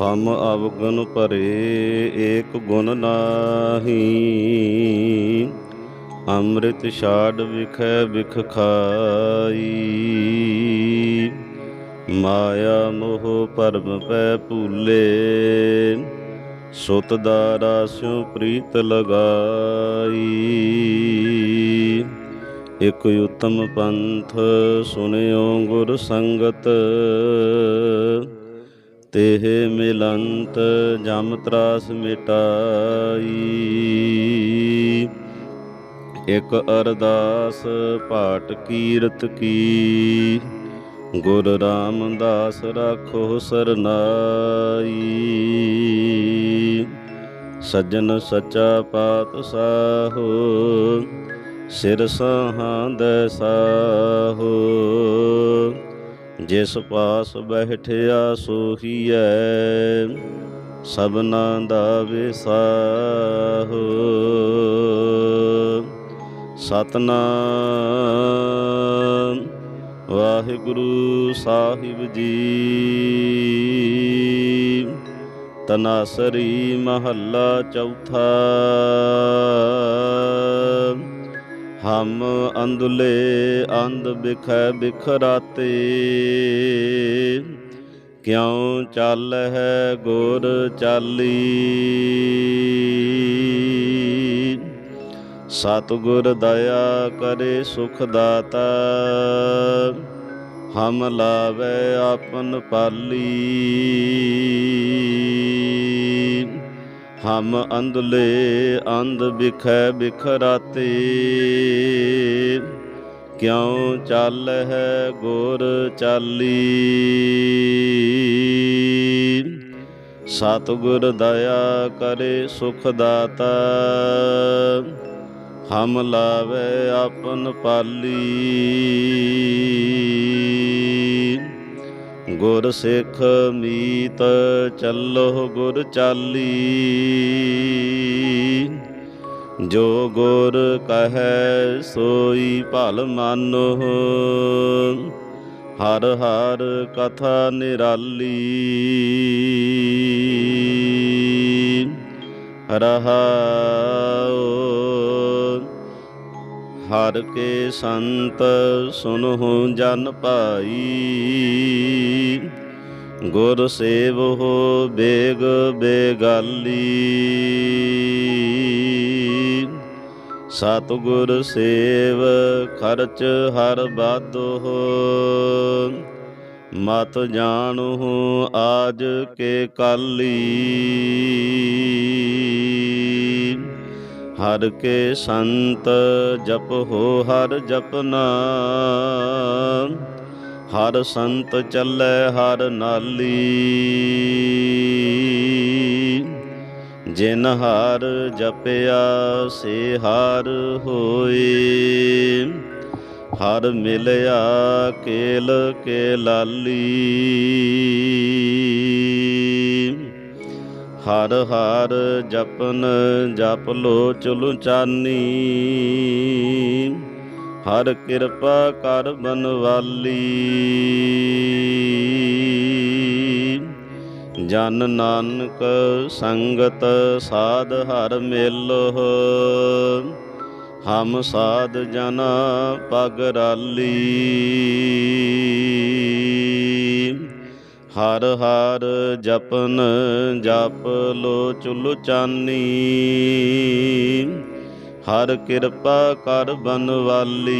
ਹਮ ਅਵਗੁਣ ਭਰੇ ਏਕ ਗੁਣ ਨਾਹੀ। ਅੰਮ੍ਰਿਤ ਛਾੜ ਵਿਖੈ ਵਿਖ ਖਾਈ। ਮਾਇਆ ਮੋਹ ਪਰਮ ਪੈ ਭੂਲੇ। ਸੁਤ ਦਾ ਰਾਸਿਉ ਪ੍ਰੀਤ ਲਗਾਈ। ਇਕ ਉਤਮ ਪੰਥ ਸੁਨਿਓ ਗੁਰ ਸੰਗਤ। ਤੇਹ ਮਿਲੰਤ ਜਮ ਤਰਾਸ ਮਿਟਾਈ। ਇਕ ਅਰਦਾਸ ਪਾਠ ਕੀਰਤ ਕੀ। ਗੁਰ ਰਾਮਦਾਸ ਰਾਖੋ ਸਰਨਾਈ। ਸੱਜਣ ਸੱਚਾ ਪਾਤ ਸਾਹੋ ਸਿਰ ਸਹਾੰਦ ਸਾਹੋ। ਜਿਸ ਪਾਸ ਬੈਠਿਆ ਸੋਹੀਐ ਸਭਨਾ ਦਾ ਵਿਸਾਹੋ। ਸਤਨਾਮ ਵਾਹਿਗੁਰੂ ਸਾਹਿਬ ਜੀ। ਤਨਾਸਰੀ ਮਹੱਲਾ ਚੌਥਾ। ਹਮ ਅੰਦੁਲੇ ਅੰਧ ਬਿਖੈ ਬਿਖਰਾਤੇ। ਕਿਉ ਚੱਲ ਹੈ ਗੁਰ ਚਾਲੀ? ਸਤਿਗੁਰ ਦਇਆ ਕਰੇ ਸੁਖ ਦਾਤਾ। ਹਮ ਲਾਵੇ ਆਪਨ ਪਾਲੀ। ਹਮ ਅੰਧਲੇ ਅੰਧ ਬਿਖੈ ਬਿਖਰਾਤੇ। ਕਿਉ ਚੱਲ ਹੈ ਗੁਰ ਚਾਲੀ? ਸਤਿਗੁਰ ਦਇਆ ਕਰੇ ਸੁਖ ਦਾਤਾ। ਹਮ ਲਾਵੇ ਆਪਨ ਪਾਲੀ। ਗੁਰ ਸਿੱਖ ਮੀਤ ਚੱਲੋ ਗੁਰ ਚਾਲੀ। ਜੋ ਗੁਰ ਕਹੈ ਸੋਈ ਭਲ ਮਾਨੋ ਹਰ ਹਰ ਕਥਾ ਨਿਰਾਲੀ। ਰਹਾਉ ਹਰ ਕੇ ਸੰਤ ਸੁਨਹੁ ਜਨ ਭਾਈ। ਗੁਰ ਸੇਵਹੁ ਬੇਗ ਬੇਗਾਲੀ। ਸਤਿਗੁਰ ਸੇਵ ਖਰਚ ਹਰ ਬਾਦੋ ਮਤ ਜਾਣੂ ਆਜ ਕੇ ਕਾਲੀ। ਹਰ ਕੇ ਸੰਤ ਜਪ ਹੋ ਹਰ ਜਪਨਾ। ਹਰ ਸੰਤ ਚੱਲੇ ਹਰ ਨਾਲੀ। ਜਿਨ ਹਰ ਜਪਿਆ ਸੇ ਹਰ ਹੋਏ। ਹਰ ਮਿਲਿਆ ਕੇਲ ਕੇ ਲਾਲੀ। ਹਰ ਹਰ ਜਪਨ ਜਪ ਲੋ ਚਲੁ ਚਾਨੀ। ਹਰ ਕਿਰਪਾ ਕਰ ਬਨਵਾਲੀ। ਜਨ ਨਾਨਕ ਸੰਗਤ ਸਾਧ ਹਰ ਮੇਲੋ ਹਮ ਸਾਧ ਜਨ ਪਗ ਰਾਲੀ। ਹਰ ਹਰ ਜਪਨ ਜਪ ਲੋ ਚੁਲ ਚਾਨੀ। ਹਰ ਕਿਰਪਾ ਕਰ ਬਨਵਾਲੀ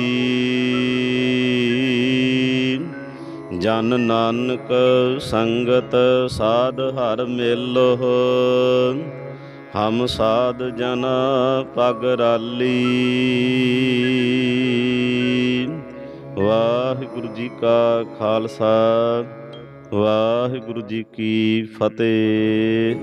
ਜਨ ਨਾਨਕ ਸੰਗਤ ਸਾਧ ਹਰ ਮੇਲੋ ਹਮ ਸਾਧ ਜਨ ਪਗ ਰਾਲੀ। ਵਾਹਿਗੁਰੂ ਜੀ ਕਾ ਖਾਲਸਾ। ਵਾਹਿਗੁਰੂ ਜੀ ਕੀ ਫਤਿਹ।